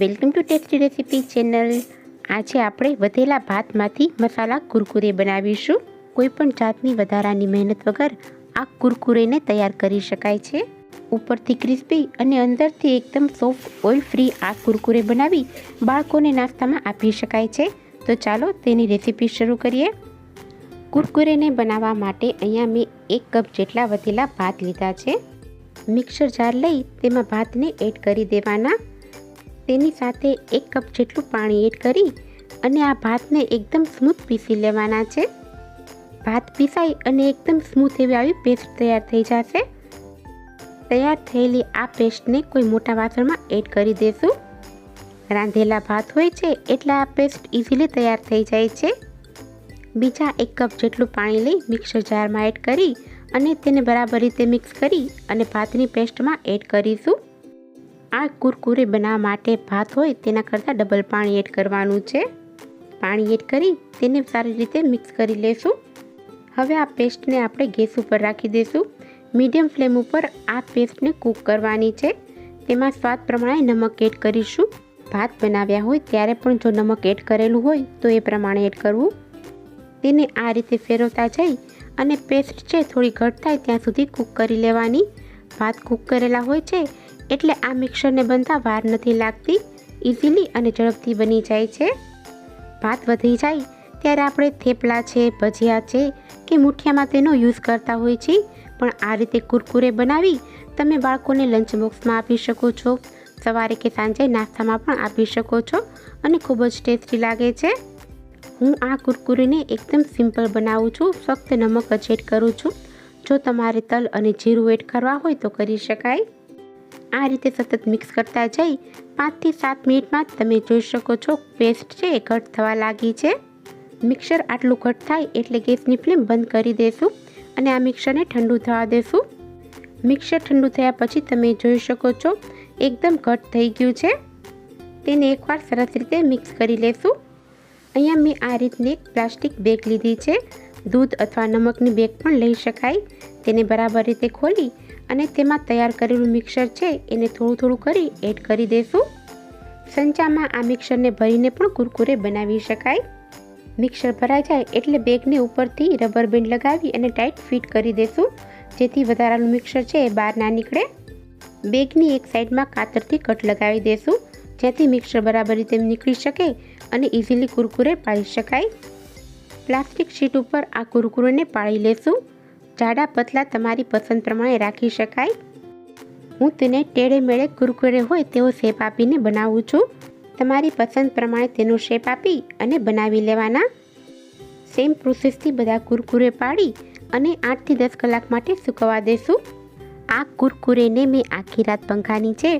Welcome to tasty recipe channel આજે આપણે વધેલા ભાતમાંથી મસાલા કુરકુરે બનાવીશું. કોઈપણ જાતની વધારાની મહેનત વગર આ કુરકુરેને તૈયાર કરી શકાય છે. ઉપરથી ક્રિસ્પી અને અંદરથી એકદમ સોફ્ટ ઓઇલ ફ્રી આ કુરકુરે બનાવી બાળકોને નાસ્તામાં આપી શકાય છે. તો ચાલો તેની રેસીપી શરૂ કરીએ. કુરકુરેને બનાવવા માટે અહીંયા મેં એક કપ જેટલા વધેલા ભાત લીધા છે. મિક્સર જાર લઈ તેમાં ભાતને એડ કરી દેવાના. તેની સાથે એક કપ જેટલું પાણી એડ કરી અને આ ભાતને એકદમ સ્મૂથ પીસી લેવાના છે. ભાત પીસાઈ અને એકદમ સ્મૂથ એવી આવી પેસ્ટ તૈયાર થઈ જશે. તૈયાર થયેલી આ પેસ્ટને કોઈ મોટા વાસણમાં એડ કરી દેશું. રાંધેલા ભાત હોય છે એટલે આ પેસ્ટ ઇઝીલી તૈયાર થઈ જાય છે. બીજા એક કપ જેટલું પાણી લઈ મિક્સર જારમાં એડ કરી અને તેને બરાબર રીતે મિક્સ કરી અને ભાતની પેસ્ટમાં એડ કરીશું. આ કુરકુરે બનાવવા માટે ભાત હોય તેના કરતાં ડબલ પાણી એડ કરવાનું છે. પાણી એડ કરી તેને સારી રીતે મિક્સ કરી લેશું. હવે આ પેસ્ટને આપણે ગેસ ઉપર રાખી દઈશું. મીડિયમ ફ્લેમ ઉપર આ પેસ્ટને કૂક કરવાની છે. તેમાં સ્વાદ પ્રમાણે નમક એડ કરીશું. ભાત બનાવ્યા હોય ત્યારે પણ જો નમક એડ કરેલું હોય તો એ પ્રમાણે એડ કરવું. તેને આ રીતે ફેરવતા જઈ અને પેસ્ટ છે થોડી ઘટ થાય ત્યાં સુધી કૂક કરી લેવાની. ભાત કૂક કરેલા હોય છે એટલે આ મિક્સરને બનતા વાર નથી લાગતી. ઇઝીલી અને ઝડપથી બની જાય છે. ભાત વધી જાય ત્યારે આપણે થેપલા છે, ભજીયા છે કે મુઠિયામાં તેનો યુઝ કરતા હોય છે પણ આ રીતે કુરકુરે બનાવી તમે બાળકોને લંચ બોક્સમાં આપી શકો છો. સવારે કે સાંજે નાસ્તામાં પણ આપી શકો છો અને ખૂબ જ ટેસ્ટી લાગે છે. હું આ કુરકુરીને એકદમ સિમ્પલ બનાવું છું, ફક્ત નમક જ એડ કરું છું. જો તમારે તલ અને જીરું એડ કરવા હોય તો કરી શકાય. આ રીતે સતત મિક્સ કરતા જઈ પાંચથી સાત મિનિટમાં તમે જોઈ શકો છો પેસ્ટ છે એ ઘટ થવા લાગી છે. મિક્સર આટલું ઘટ થાય એટલે ગેસની ફ્લેમ બંધ કરી દેશું અને આ મિક્સરને ઠંડુ થવા દેશું. મિક્સર ઠંડુ થયા પછી તમે જોઈ શકો છો એકદમ ઘટ થઈ ગયું છે. તેને એકવાર સરસ રીતે મિક્સ કરી લેશું. અહીંયા મેં આ રીતની એક પ્લાસ્ટિક બેગ લીધી છે. દૂધ અથવા નમકની બેગ પણ લઈ શકાય. તેને બરાબર રીતે ખોલી અને તેમાં તૈયાર કરેલું મિક્સર છે, એને થોડું થોડું કરી એડ કરી દઈશું સંચામાં આ મિક્સરને ભરીને પણ કુરકુરે બનાવી શકાય. મિક્સર ભરાઈ જાય એટલે બેગને ઉપરથી રબર બેન્ડ લગાવી અને ટાઈટ ફિટ કરી દઈશું જેથી વધારાનું મિક્સર છે એ બહાર ના નીકળે. બેગની એક સાઈડમાં કાતરથી કટ લગાવી દઈશું જેથી મિક્સર બરાબર રીતે નીકળી શકે અને ઇઝીલી કુરકુરે પાળી શકાય. પ્લાસ્ટિક શીટ ઉપર આ કુરકુરેને પાળી લેશું. જાડા પતલા તમારી પસંદ પ્રમાણે રાખી શકાય. હું તેને ટેળે મેળે કુરકુરે હોય તેવો શેપ આપીને બનાવું છું. તમારી પસંદ પ્રમાણે તેનો શેપ આપી અને બનાવી લેવાના. સેમ પ્રોસેસથી બધા કુરકુરે પાડી અને આઠથી દસ કલાક માટે સૂકવવા દેશું. આ કુરકુરેને મેં આખી રાત પંખાની છે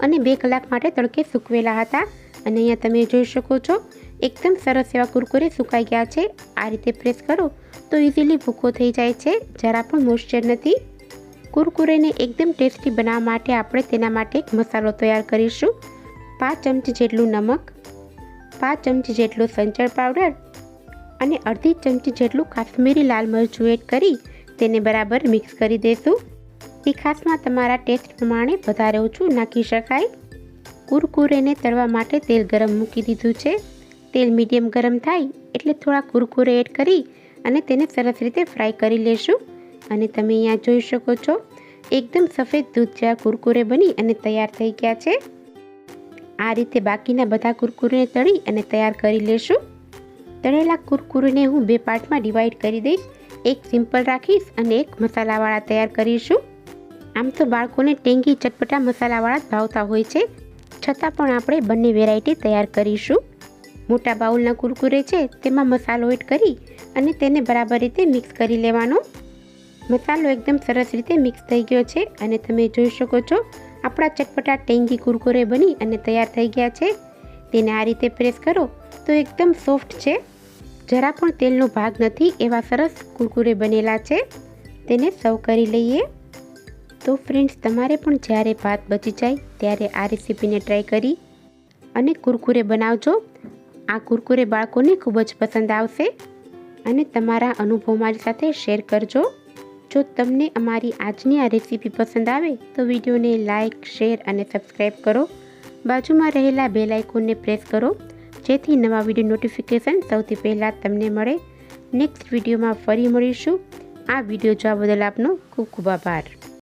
અને બે કલાક માટે તડકે સૂકવેલા હતા. અને અહીંયા તમે જોઈ શકો છો એકદમ સરસ એવા કુરકુરે સુકાઈ ગયા છે. આ રીતે પ્રેસ કરો તો ઇઝીલી ભૂકો થઈ જાય છે. જરા પણ મોઇશ્ચર નથી. કુરકુરેને એકદમ ટેસ્ટી બનાવવા માટે આપણે તેના માટે એક મસાલો તૈયાર કરીશું. પાંચ ચમચી જેટલું નમક, પાંચ ચમચી જેટલું સંચળ પાવડર અને અડધી ચમચી જેટલું કાશ્મીરી લાલ મરચું એડ કરી તેને બરાબર મિક્સ કરી દઈશું તીખાસમાં તમારા ટેસ્ટ પ્રમાણે વધારે ઓછું નાખી શકાય. કુરકુરેને તળવા માટે તેલ ગરમ મૂકી દીધું છે. તેલ મીડિયમ ગરમ થાય એટલે થોડા કુરકુરે એડ કરી અને તેને સરસ રીતે ફ્રાય કરી લેશું. અને તમે અહીંયા જોઈ શકો છો, એકદમ સફેદ દૂધ જેવા કુરકુરે બની અને તૈયાર થઈ ગયા છે. આ રીતે બાકીના બધા કુરકુરેને તળી અને તૈયાર કરી લેશું. તળેલા કુરકુરેને હું બે પાર્ટમાં ડિવાઈડ કરી દઈશ. એક સિમ્પલ રાખીશ અને એક મસાલાવાળા તૈયાર કરીશું. આમ તો બાળકોને ટેંગી ચટપટા મસાલાવાળા જ ભાવતા હોય છે. છતાં પણ આપણે બંને વેરાયટી તૈયાર કરીશું. મોટા બાઉલના કુરકુરે છે, તેમાં મસાલો એડ કરી અને તેને બરાબર રીતે મિક્સ કરી લેવાનો. મસાલો એકદમ સરસ રીતે મિક્સ થઈ ગયો છે અને તમે જોઈ શકો છો, આપણા ચટપટા ટેંગી કુરકુરે બની અને તૈયાર થઈ ગયા છે. તેને આ રીતે પ્રેસ કરો તો એકદમ સોફ્ટ છે. જરા પણ તેલનો ભાગ નથી એવા સરસ કુરકુરે બનેલા છે. તેને સર્વ કરી લઈએ. તો ફ્રેન્ડ્સ, તમારે પણ જ્યારે ભાત બચી જાય ત્યારે આ રેસીપીને ટ્રાય કરી અને કુરકુરે બનાવજો. આ કુરકુરે બાળકોને ખૂબ જ પસંદ આવશે અને તમારા અનુભવ મારી સાથે શેર કરજો. જો તમને અમારી આજની આ રેસીપી પસંદ આવે તો વિડીયોને લાઇક, શેર અને સબસ્ક્રાઈબ કરો. બાજુમાં રહેલા બેલ આઇકોનને પ્રેસ કરો, જેથી નવા વીડિયો નોટિફિકેશન સૌથી પહેલાં તમને મળે. નેક્સ્ટ વિડીયોમાં ફરી મળીશું. આ વીડિયો જોવા બદલ આપનો ખૂબ ખૂબ આભાર.